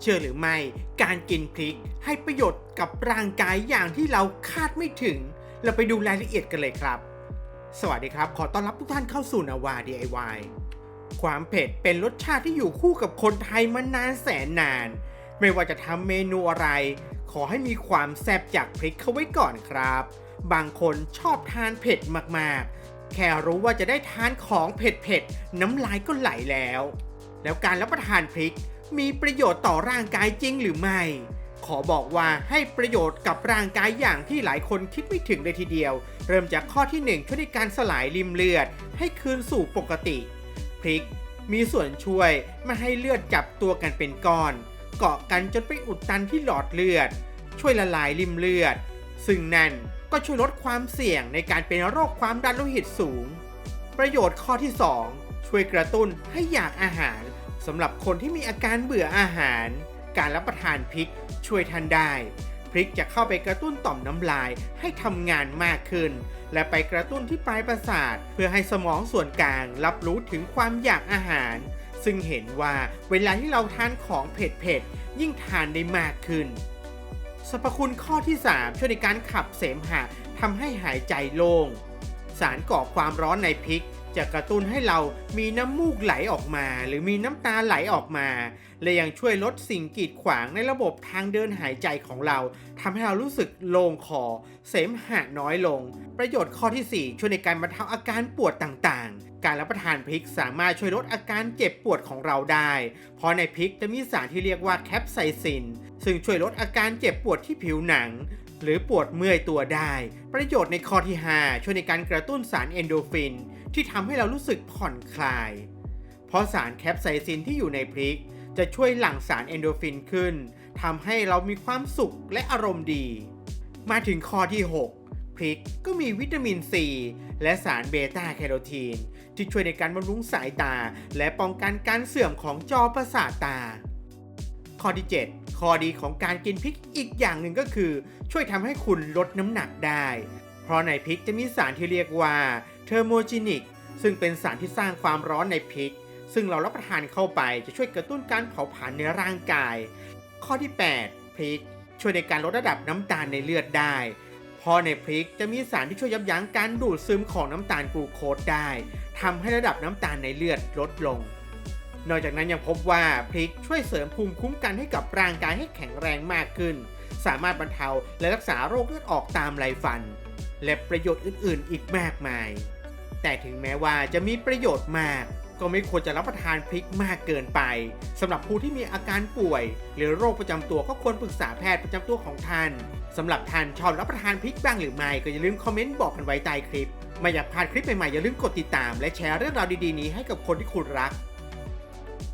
เชื่อหรือไม่ การกินพริกให้ประโยชน์กับร่างกายอย่างที่เราคาดไม่ถึง เราไปดูรายละเอียดกันเลยครับ สวัสดีครับ ขอต้อนรับทุกท่านเข้าสู่นาวา DIY ความเผ็ดเป็นรสชาติที่อยู่คู่กับคนไทยมานานแสนนาน ไม่ว่าจะทำเมนูอะไร ขอให้มีความแซ่บจากพริกเข้าไว้ก่อนครับ บางคนชอบทานเผ็ดมากๆ แค่รู้ว่าจะได้ทานของเผ็ดๆน้ำลายก็ไหลแล้ว แล้วการรับประทานพริก มีประโยชน์ต่อร่างกายจริงหรือไม่ ขอบอกว่าให้ประโยชน์กับร่างกายอย่างที่หลายคนคิดไม่ถึงเลยทีเดียว เริ่มจากข้อที่1ช่วยในการสลายริมเลือด ให้คืนสู่ปกติ พริก มีส่วนช่วยไม่ให้เลือดจับตัวกันเป็นก้อน เกาะกันจนไปอุดตันที่หลอดเลือด ช่วยละลายริมเลือด ซึ่งนั่นก็ช่วยลดความเสี่ยงในการเป็นโรคความดันโลหิตสูง ประโยชน์ข้อที่ 2 ช่วยกระตุ้นให้อยากอาหาร สำหรับคนที่มีอาการเบื่ออาหาร การรับประทานพริกช่วยทันได้ พริกจะเข้าไปกระตุ้นต่อมน้ำลายให้ทำงานมากขึ้น และไปกระตุ้นที่ปลายประสาท เพื่อให้สมองส่วนกลางรับรู้ถึงความอยากอาหาร ซึ่งเห็นว่าเวลาที่เราทานของเผ็ดๆยิ่งทานได้มากขึ้นสรรพคุณข้อที่ 3 ช่วยในการขับเสมหะทำให้หายใจโล่ง สารก่อความร้อนในพริก จะกระตุ้นให้เรามีน้ำมูกไหลออกมา หรือมีน้ำตาไหลออกมา และยังช่วยลดสิ่งกีดขวางในระบบทางเดินหายใจของเราทำให้เรารู้สึกโล่งคอ เสมหะน้อยลง ประโยชน์ข้อที่ 4 ช่วยในการบรรเทาอาการปวดต่างๆ การรับประทานพริกสามารถช่วยลดอาการเจ็บปวดของเราได้ เพราะในพริกจะมีสารที่เรียกว่าแคปไซซิน ซึ่งช่วยลดอาการเจ็บปวดที่ผิวหนัง หรือปวดเมื่อยตัวได้ ประโยชน์ในข้อที่ 5 ช่วยในการกระตุ้นสารเอนโดฟิน ที่ทำให้เรารู้สึกผ่อนคลาย เพราะสารแคปไซซินที่อยู่ในพริก จะช่วยหลั่งสารเอนโดฟินขึ้นทำให้เรามีความสุขและอารมณ์ดี มาถึงข้อที่ 6 พริกก็มีวิตามินซี และสารเบต้าแคโรทีน ที่ช่วยในการบำรุงสายตา และป้องกันการเสื่อมของจอประสาทตา ข้อที่ 7 ข้อดีของการกินพริกอีกอย่างหนึ่งก็คือ ช่วยทำให้คุณลดน้ำหนักได้ เพราะในพริกจะมีสารที่เรียกว่าเทอร์โมจินิกซึ่งเป็นสารที่สร้างความร้อนในพริก ซึ่งเรารับประทานเข้าไปจะช่วยกระตุ้นการเผาผลาญในร่างกาย ข้อที่ 8 พริกช่วยในการลดระดับน้ำตาลในเลือดได้ เพราะในพริกจะมีสารที่ช่วยยับยั้งการดูดซึมของน้ำตาลกลูโคสได้ทำให้ระดับน้ำตาลในเลือดลดลง นอกจากนั้นยังพบว่าพริกช่วยเสริมภูมิคุ้มกันให้กับร่างกายให้แข็งแรงมากขึ้น สามารถบรรเทาและรักษาโรคเลือดออกตามไรฟัน และประโยชน์อื่นๆ อีกมากมาย แต่ถึงแม้ว่าจะมีประโยชน์มาก ก็ไม่ควรจะรับประทานพริกมากเกินไปสำหรับผู้ที่มีอาการป่วย หรือโรคประจำตัวก็ควรปรึกษาแพทย์ประจำตัวของท่านสำหรับท่านชอบรับประทานพริกบ้างหรือไม่ก็อย่าลืมคอมเมนต์บอกกันไว้ใต้คลิปไม่อยากพลาดคลิปใหม่ๆอย่าลืมกดติดตาม และแชร์เรื่องราวดีๆนี้ให้กับคนที่คุณรัก